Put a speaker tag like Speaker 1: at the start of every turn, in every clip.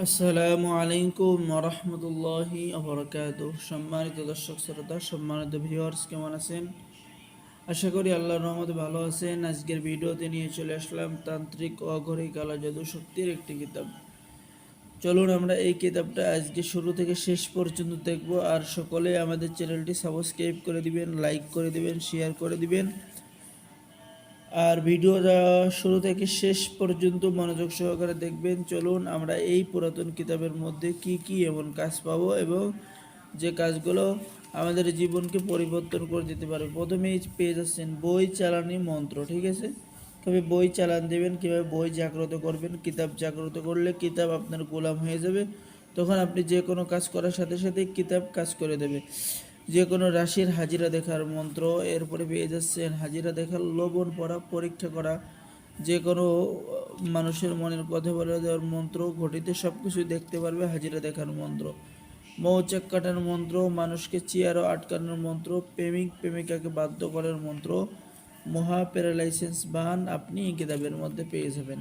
Speaker 1: আসসালামু আলাইকুম রহমতুল্লাহি আবরকাত সম্মানিত দর্শক, শ্রোতা, সম্মানিত ভিউয়ার্স কেমন আছেন? আশা করি আল্লাহর রহমতে ভালো আছেন। আজকের ভিডিওতে নিয়ে চলে আসলাম তান্ত্রিক অঘরিক আলা জাদু শক্তির একটি কিতাব। চলুন আমরা এই কিতাবটা আজকে শুরু থেকে শেষ পর্যন্ত দেখব। আর সকলে আমাদের চ্যানেলটি সাবস্ক্রাইব করে দিবেন লাইক করে দিবেন শেয়ার করে দিবেন। আর ভিডিওটা শুরু থেকে শেষ পর্যন্ত মনোযোগ সহকারে দেখবেন। চলুন আমরা এই পুরাতন কিতাবের মধ্যে কি কি এমন কাজ পাবো এবং যে কাজগুলো আমাদের জীবনকে পরিবর্তন করে দিতে পারে। প্রথমেই পেয়ে যাচ্ছেন বই চালানি মন্ত্র, ঠিক আছে? তবে বই চালান দেবেন, কীভাবে বই জাগ্রত করবেন, কিতাব জাগ্রত করলে কিতাব আপনার গোলাম হয়ে যাবে। তখন আপনি যে কোনো কাজ করার সাথে সাথে কিতাব কাজ করে দেবে। যে কোনো রাশির হাজিরা দেখার মন্ত্র, এরপরে পেয়ে যাচ্ছেন হাজিরা দেখার লবণ পড়া, পরীক্ষা করা যে কোনো মানুষের মনের কথা বলে দেওয়ার মন্ত্র, ঘটিতে সব কিছুই দেখতে পারবে হাজিরা দেখার মন্ত্র। মৌচাক কাটার মন্ত্র, মানুষকে চেয়ারও আটকানোর মন্ত্র, প্রেমিক, প্রেমিকাকে বাধ্য করার মন্ত্র, মহা প্যারালাইসেন্স বান আপনি কিতাবের মধ্যে পেয়ে যাবেন।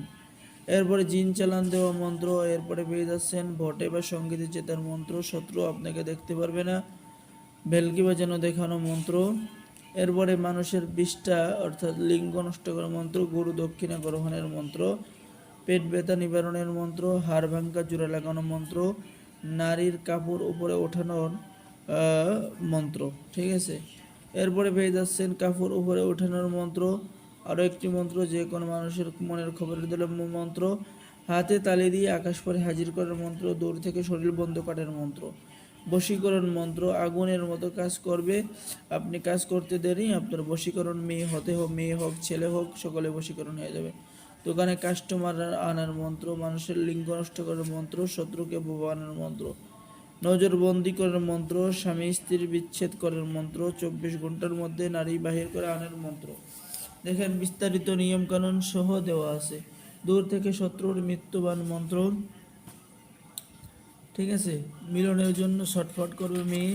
Speaker 1: এরপরে জিন চালান দেওয়া মন্ত্র, এরপরে পেয়ে যাচ্ছেন ভোটে বা সঙ্গীতে জেতার মন্ত্র, শত্রু আপনাকে দেখতে পারবে না। ভেলকি বাজানো দেখানো মন্ত্র। এরপরে মানুষের বিষ্ঠা, অর্থাৎ লিঙ্গ নষ্ট করার মন্ত্র, গরু দক্ষিণা গ্রহণের মন্ত্র, পেট ব্যথা নিবারণের মন্ত্র, হাড় ভাঙ্গা, জোড়া লাগানো মন্ত্র, নারীর কাপড় উপরে ওঠানোর মন্ত্র, ঠিক আছে? এরপরে পেয়ে যাচ্ছেন কাপড় উপরে ওঠানোর মন্ত্র। আরও একটি মন্ত্র, যে কোনো মানুষের মনের খবরের দিল মন্ত্র। হাতে তালি দিয়ে আকাশ পরে হাজির করার মন্ত্র, দূর থেকে শরীর বন্ধ কাটার মন্ত্র। বশীকরণ মন্ত্র আগুনের মতো কাজ করবে। আপনি কাজ করতে দেরি, আপনার বশীকরণ মেয়ে হতে হোক, মেয়ে হোক, ছেলে হোক, সকলে বশীকরণ হয়ে যাবে। দোকানে কাস্টমার আনার মন্ত্র, মানুষের লিঙ্গ নষ্ট করার মন্ত্র, শত্রুকে বোবা আনার মন্ত্র। নজরবন্দি করার মন্ত্র, স্বামী স্ত্রীর বিচ্ছেদ করার মন্ত্র, চব্বিশ ঘণ্টার মধ্যে নারী বাহির করে আনার মন্ত্র। দেখেন, বিস্তারিত নিয়মকানুন সহ দেওয়া আছে। দূর থেকে শত্রুর মৃত্যুবান মন্ত্র। ঠিক আছে? মিলনের জন্য ছটফট করবে মেয়ে।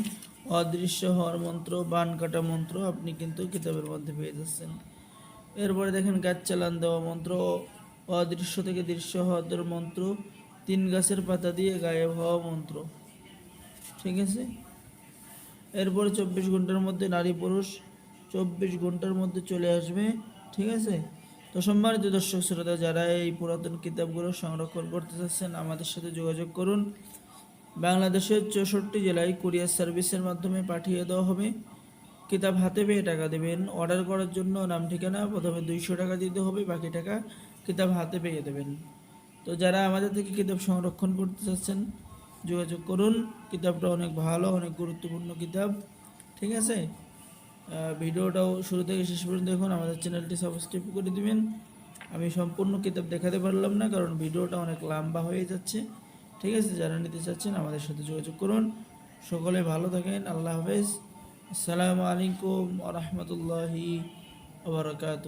Speaker 1: অদৃশ্য হওয়ার মন্ত্র, বান কাটা মন্ত্র আপনি কিন্তু কিতাবের মধ্যে পেয়ে যাচ্ছেন। এরপরে দেখেন, গাছ চালান দেওয়া মন্ত্র, অদৃশ্য থেকে দৃশ্য হওয়ার মন্ত্র, তিন গাছের পাতা দিয়ে গায়েব হওয়া মন্ত্র। ঠিক আছে? এরপরে চব্বিশ ঘণ্টার মধ্যে নারী পুরুষ, চব্বিশ ঘণ্টার মধ্যে চলে আসবে। ঠিক আছে? তো সম্মানিত দর্শক, শ্রোতা, যারা এই পুরাতন কিতাবগুলো সংরক্ষণ করতে চাচ্ছেন, আমাদের সাথে যোগাযোগ করুন। বাংলাদেশের চৌষট্টি জেলায় কুরিয়ার সার্ভিসের মাধ্যমে পাঠিয়ে দেওয়া হবে। কিতাব হাতে পেয়ে টাকা দেবেন। অর্ডার করার জন্য নাম ঠিকানা, প্রথমে দুইশো টাকা দিতে হবে, বাকি টাকা কিতাব হাতে পেয়ে দেবেন। তো যারা আমাদের থেকে কিতাব সংরক্ষণ করতে চাচ্ছেন, যোগাযোগ করুন। কিতাবটা অনেক ভালো, অনেক গুরুত্বপূর্ণ কিতাব। ঠিক আছে? ভিডিওটাও শুরু থেকে শেষ পর্যন্ত দেখুন। আমাদের চ্যানেলটি সাবস্ক্রাইব করে দিবেন। আমি সম্পূর্ণ কিতাব দেখাতে পারলাম না, কারণ ভিডিওটা অনেক লম্বা হয়ে যাচ্ছে। ঠিক আছে, যারা নিতে চাচ্ছেন আমাদের সাথে যোগাযোগ করুন। সকলে ভালো থাকেন, আল্লাহ হাফেজ। আসসালামু আলাইকুম রহমতুল্লাহি আবরকাত